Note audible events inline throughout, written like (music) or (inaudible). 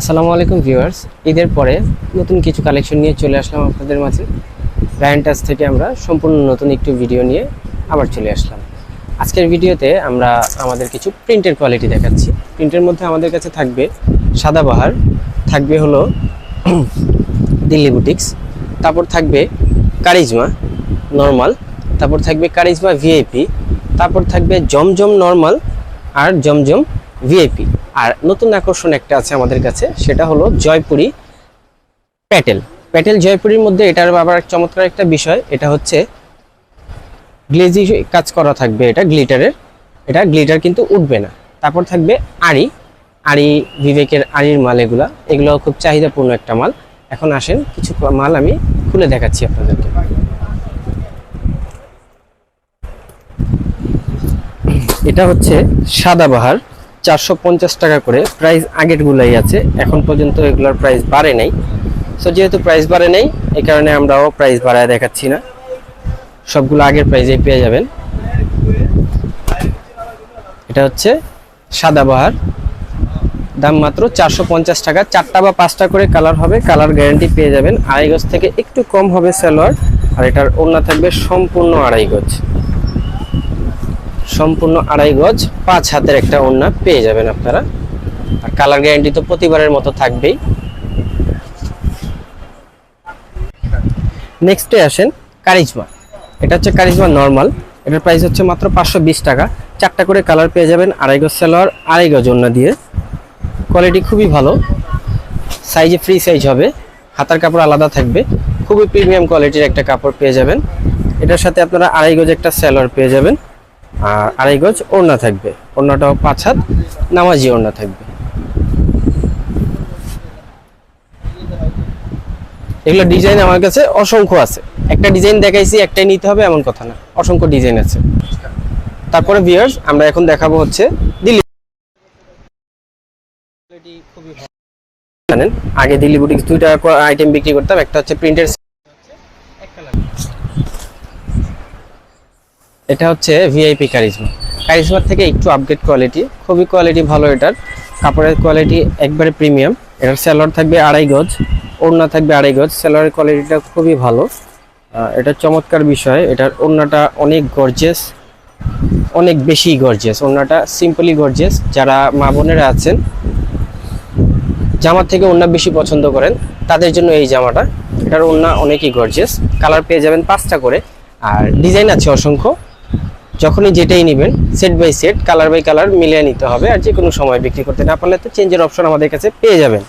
আসসালামু আলাইকুম ভিউয়ার্স। ঈদের পরে নতুন কিছু কালেকশন নিয়ে চলে আসলাম আপনাদের মাঝে। রায়ন্টাস থেকে আমরা সম্পূর্ণ নতুন একটি ভিডিও নিয়ে আবার চলে আসলাম। আজকের ভিডিওতে আমরা আমাদের কিছু প্রিন্টের কোয়ালিটি দেখাচ্ছি। প্রিন্টের মধ্যে আমাদের কাছে থাকবে সাদাবাহার থাকবে হলো (clears throat) দিল্লি বুটিক্স, তারপর থাকবে কারিজমা নর্মাল, তারপর থাকবে কারিজমা ভিআইপি, তারপর থাকবে জমজম নর্মাল আর জমজম ভিআইপি আর নতুন আকর্ষণ একটা আছে আমাদের কাছে, সেটা হলো জয়পুরি প্যাটেল। প্যাটেল জয়পুরির মধ্যে এটার আবার চমৎকার একটা বিষয়, এটা হচ্ছে গ্লেজি কাজ করা থাকবে এটা গ্লিটারের। এটা গ্লিটার কিন্তু উঠবে না। তারপর থাকবে আড়ি। আড়ি বিবেকের আড়ির মাল এগুলা। এগুলো খুব চাহিদাপূর্ণ একটা মাল। এখন আসেন, কিছু মাল আমি খুলে দেখাচ্ছি আপনাদেরকে। এটা হচ্ছে সাদাবাহার চারশো পঞ্চাশ টাকা করে প্রাইস আগের গুলাই আছে। এখন পর্যন্ত এগুলোর প্রাইস বাড়ে নাই। সো যেহেতু প্রাইস বাড়ে নাই, এই কারণে আমরাও প্রাইস বাড়ায় দেখাচ্ছি না। সবগুলো আগের প্রাইসে পেয়ে যাবেন। এটা হচ্ছে সাদা সাদাবাহার দাম মাত্র চারশো পঞ্চাশ টাকা। চারটা বা পাঁচটা করে কালার হবে কালার গ্যারান্টি পেয়ে যাবেন। আড়াই গজ থেকে একটু কম হবে সালোয়ার। আর এটার ওড়না থাকবে সম্পূর্ণ আড়াই গজ। সম্পূর্ণ আড়াই গজ, পাঁচ হাতের একটা ওড়না পেয়ে যাবেন আপনারা। আর কালার গ্যারান্টি তো প্রতিবারের মতো থাকবেই। নেক্সটে আসেন কারিজমা। এটা হচ্ছে কারিজমা নর্মাল এটার প্রাইস হচ্ছে মাত্র পাঁচশো বিশ টাকা। চারটা করে কালার পেয়ে যাবেন আড়াই গজ সালোয়ার আড়াই গজ ওড়না দিয়ে। কোয়ালিটি খুবই ভালো। সাইজে ফ্রি সাইজ হবে। হাতার কাপড় আলাদা থাকবে। খুবই প্রিমিয়াম কোয়ালিটির একটা কাপড় পেয়ে যাবেন। এটার সাথে আপনারা আড়াই গজ একটা স্যালোয়ার পেয়ে যাবেন। আর আড়াই গজ ওড়না থাকবে। ওড়নাটাও পাঁচ হাত, নামাজি ওড়না থাকবে। এগুলো ডিজাইন আমার কাছে অসংখ্য আছে। একটা ডিজাইন দেখাইছি, একটাই নিতে হবে, এমন কথা না। অসংখ্য ডিজাইন আছে। তারপরে ভিউয়ার্স আমরা এখন দেখাবো হচ্ছে দিল্লি জানেন, আগে দিল্লি বুটিক্স দুইটা আইটেম বিক্রি করতাম, একটা হচ্ছে প্রিন্টের এটা হচ্ছে ভিআইপি কারিজমা কারিজমার থেকে একটু আপগ্রেড কোয়ালিটি খুবই কোয়ালিটি ভালো এটার। কাপড়ের কোয়ালিটি একবারে প্রিমিয়াম এটার স্যালোয়ার থাকবে আড়াই গজ, ওড়না থাকবে আড়াই গজ। স্যালোয়ারের কোয়ালিটিটা খুবই ভালো। এটা চমৎকার বিষয়। এটার ওড়নাটা অনেক গর্জেস অনেক বেশি গর্জেস ওড়নাটা সিম্পলি গর্জেস যারা মা বোনেরা আছেন জামার থেকে ওড়না বেশি পছন্দ করেন, তাদের জন্য এই জামাটা। এটার ওড়না অনেকই গর্জেস কালার পেয়ে যাবেন পাঁচটা করে। আর ডিজাইন আছে অসংখ্য। যখনই যেটাই নেবেন set by set colour by colour মিলিয়ে নিতে হবে আর যে কোনো সময় বিক্রি করতে না পারলে তো চেঞ্জের অপশন আমাদের কাছে পেয়ে যাবেন।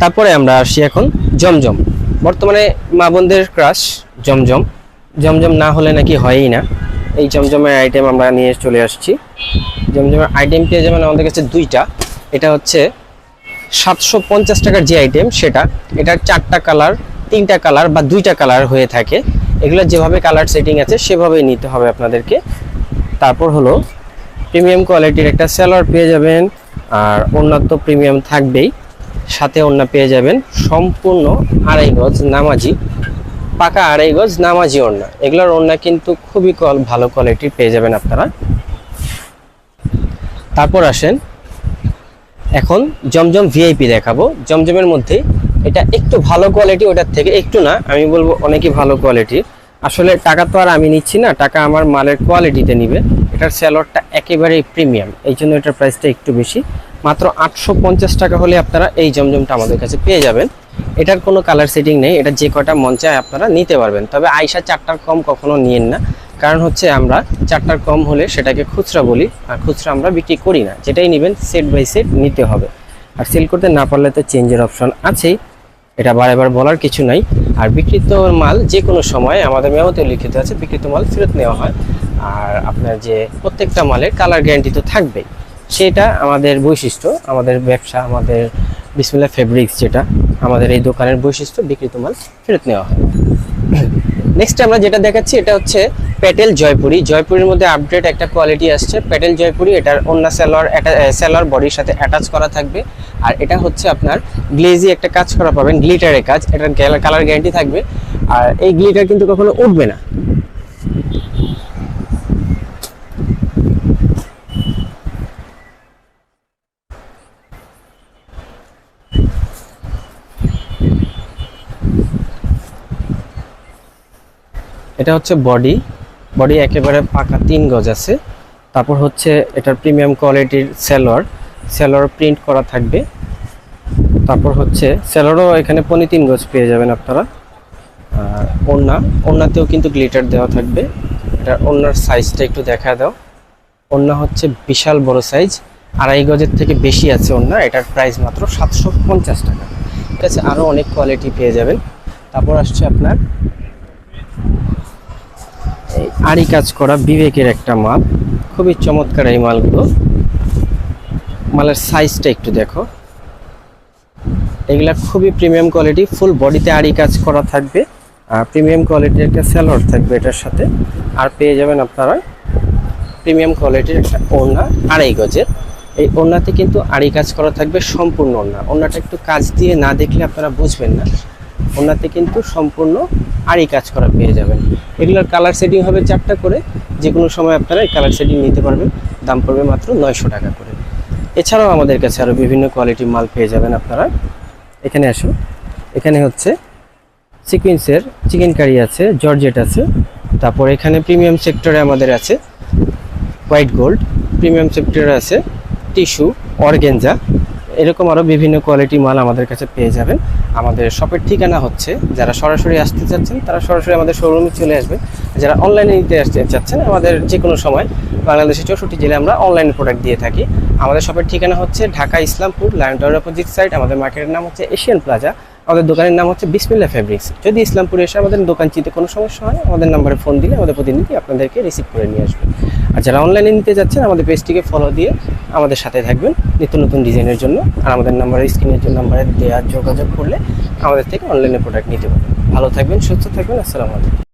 তারপরে আমরা আসি এখন জমজম। বর্তমানে মা বোনদের ক্রাশ জমজম। জমজম না হলে নাকি হয়ই না। এই জমজমের আইটেম আমরা নিয়ে চলে আসছি। জমজমের আইটেম পেয়ে যাবেন আমাদের কাছে দুইটা। এটা হচ্ছে সাতশো পঞ্চাশ টাকার যে আইটেম সেটা। এটার চারটা কালার তিনটা কালার বা দুইটা কালার হয়ে থাকে। এগুলো যেভাবে কালার সেটিং আছে, সেভাবেই নিতে হবে আপনাদেরকে। তারপর হলো প্রিমিয়াম কোয়ালিটির একটা স্যালোয়ার পেয়ে যাবেন, আর ওড়নার তো প্রিমিয়াম থাকবেই। সাথে ওড়না পেয়ে যাবেন, সম্পূর্ণ আড়াই গজ নামাজি, পাকা আড়াই গজ নামাজি ওড়না। এগুলোর ওড়না কিন্তু খুবই কল ভালো কোয়ালিটির পেয়ে যাবেন আপনারা। তারপর আসেন, এখন জমজম ভিআইপি দেখাবো। জমজমের মধ্যে এটা একটু ভালো কোয়ালিটি ওটার থেকে একটু না, আমি বলব অনেকই ভালো কোয়ালিটি আসলে টাকা তো আর আমি নিচ্ছি না, টাকা আমার মালের কোয়ালিটিতে নিবে। এটার স্যালোয়ারটা একেবারেই প্রিমিয়াম এই জন্য এটার প্রাইসটা একটু বেশি। মাত্র আটশো পঞ্চাশ টাকা হলে আপনারা এই জমজমটা আমাদের কাছে পেয়ে যাবেন। এটার কোনো কালার সেটিং নেই, এটা যে কটা চায় আপনারা নিতে পারবেন। তবে আইসা চারটার কম কখনো নিয়েন না, কারণ হচ্ছে আমরা চারটার কম হলে সেটাকে খুচরা বলি, আর খুচরা আমরা বিক্রি করি না। যেটাই নেবেন সেট বাই সেট নিতে হবে। আর সেল করতে না পারলে তো চেঞ্জের অপশন আছেই। এটা বারবার বলার কিছু নাই। আর বিকৃত মাল যে কোনো সময় আমাদের মেমোতে লিখিত আছে বিকৃত মাল ফেরত নেওয়া হয়। আর আপনার যে প্রত্যেকটা মালের কালার গ্যারান্টি তো থাকবেই। সেটা আমাদের বৈশিষ্ট্য, আমাদের ব্যবসা, আমাদের বিসমিল্লা ফেব্রিক্স যেটা, আমাদের এই দোকানের বৈশিষ্ট্য বিকৃত মাল ফেরত নেওয়া হয়। (coughs) নেক্সট আমরা যেটা দেখাচ্ছি, এটা হচ্ছে প্যাটেল জয়পুরি জয়পুরির মধ্যে আপডেট একটা কোয়ালিটি আসছে। প্যাটেল জয়পুরি এটার অন্য স্যালোয়ার স্যালোয়ার বডির সাথে অ্যাটাচ করা থাকবে। আর এটা হচ্ছে আপনার গ্লেজি একটা কাজ করা পাবেন গ্লিটারের কাজ। এটার কালার গ্যারান্টি থাকবে। আর এই গ্লিটার কিন্তু কখনো উঠবে না। এটা হচ্ছে বডি বডি একেবারে পাকা তিন গজ আছে। তারপর হচ্ছে এটার প্রিমিয়াম কোয়ালিটির সেলোয়ার। সেলোয়ার প্রিন্ট করা থাকবে। তারপর হচ্ছে সেলোয়ারও এখানে পনি তিন গজ পেয়ে যাবেন আপনারা। আর ওড়না, ওড়নাতেও কিন্তু গ্লিটার দেওয়া থাকবে। এটার ওড়নার সাইজটা একটু দেখা দাও। ওড়না হচ্ছে বিশাল বড় সাইজ। আড়াই গজের থেকে বেশি আছে ওড়না। এটার প্রাইস মাত্র সাতশো পঞ্চাশ টাকা। ঠিক আছে, আরও অনেক কোয়ালিটি পেয়ে যাবেন। তারপর আসছে আপনার আড়ি কাজ করা বিবেকের একটা মাল। খুবই চমৎকার এই মালগুলো। মালের সাইজটা একটু দেখো। এগুলা খুবই প্রিমিয়াম কোয়ালিটি ফুল বডিতে আড়ি কাজ করা থাকবে। আর প্রিমিয়াম কোয়ালিটির একটা স্যালোয়ার থাকবে এটার সাথে। আর পেয়ে যাবেন আপনারা প্রিমিয়াম কোয়ালিটির একটা ওড়না আড়াই গজের। এই ওড়নাতে কিন্তু আড়ি কাজ করা থাকবে সম্পূর্ণ ওড়না। ওড়নাটা একটু কাজ দিয়ে না দেখলে আপনারা বুঝবেন না। ওড়নাতে কিন্তু সম্পূর্ণ আড়ি কাজ করা পেয়ে যাবেন। এগুলোর কালার সেটিং হবে চারটা করে যে কোনো সময় আপনারা এই কালার সেটিং নিতে পারবেন। দাম পড়বে মাত্র নয়শো টাকা করে। এছাড়াও আমাদের কাছে আরও বিভিন্ন কোয়ালিটির মাল পেয়ে যাবেন আপনারা। এখানে আসুন। এখানে হচ্ছে সিকুয়েন্সের চিকেন কারি আছে জর্জেট আছে, তারপর এখানে প্রিমিয়াম সেক্টরে আমাদের আছে হোয়াইট গোল্ড প্রিমিয়াম সেক্টরে আছে টিস্যু অর্গেঞ্জা এরকম আরও বিভিন্ন কোয়ালিটি মাল আমাদের কাছে পেয়ে যাবেন। আমাদের শপের ঠিকানা হচ্ছে, যারা সরাসরি আসতে চাচ্ছেন, তারা সরাসরি আমাদের শোরুমে চলে আসবে। যারা অনলাইনে নিতে আসতে চাচ্ছেন, আমাদের যে কোনো সময় বাংলাদেশের চৌষট্টি জেলায় আমরা অনলাইন প্রোডাক্ট দিয়ে থাকি। আমাদের শপের ঠিকানা হচ্ছে Dhaka Islampur, lion tower opposite side আমাদের মার্কেটের নাম হচ্ছে এশিয়ান প্লাজা। আমাদের দোকানের নাম হচ্ছে বিসমিল্লা ফ্যাব্রিক্স। যদি ইসলামপুরে এসে আমাদের দোকান চিনতে কোনো সমস্যা হয়, আমাদের নাম্বারে ফোন দিলে আমাদের প্রতিনিধি আপনাদেরকে রিসিভ করে নিয়ে আসবে। আর যারা অনলাইনে নিতে যাচ্ছেন, আমাদের পেজটিকে ফলো দিয়ে আমাদের সাথে থাকবেন নিত্য নতুন ডিজাইনের জন্য। আর আমাদের নাম্বারে স্ক্রিনের জন্য নাম্বারে দেওয়ার যোগাযোগ করলে আমাদের থেকে অনলাইনে প্রোডাক্ট নিতে পারবেন। ভালো থাকবেন, সুস্থ থাকবেন, আসসালামু আলাইকুম।